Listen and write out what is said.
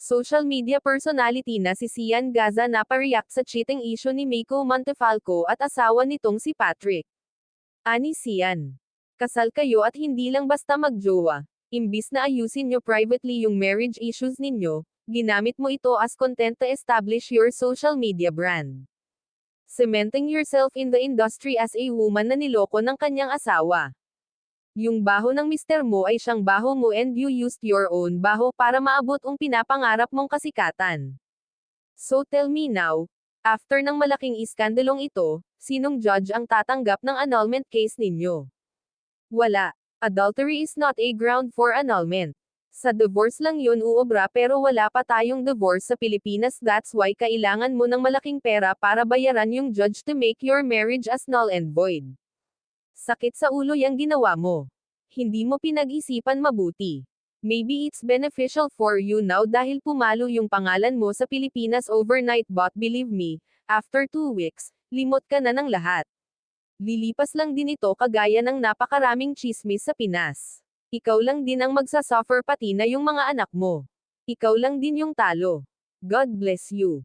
Social media personality na si Sian Gaza na pa-react sa cheating issue ni Mako Montefalco at asawa nitong si Patrick. Ani Sian. Kasal kayo at hindi lang basta magjowa. Imbis na ayusin nyo privately yung marriage issues ninyo, ginamit mo ito as content to establish your social media brand. Cementing yourself in the industry as a woman na niloko ng kanyang asawa. Yung baho ng mister mo ay siyang baho mo and you used your own baho para maabot ang pinapangarap mong kasikatan. So tell me now, after ng malaking iskandalong ito, sinong judge ang tatanggap ng annulment case ninyo? Wala. Adultery is not a ground for annulment. Sa divorce lang yun uobra pero wala pa tayong divorce sa Pilipinas that's why kailangan mo ng malaking pera para bayaran yung judge to make your marriage as null and void. Sakit sa ulo yang ginawa mo. Hindi mo pinag-isipan mabuti. Maybe it's beneficial for you now dahil pumalo yung pangalan mo sa Pilipinas overnight but believe me, after two weeks, limot ka na ng lahat. Lilipas lang din ito kagaya ng napakaraming chismis sa Pinas. Ikaw lang din ang magsasuffer pati na yung mga anak mo. Ikaw lang din yung talo. God bless you.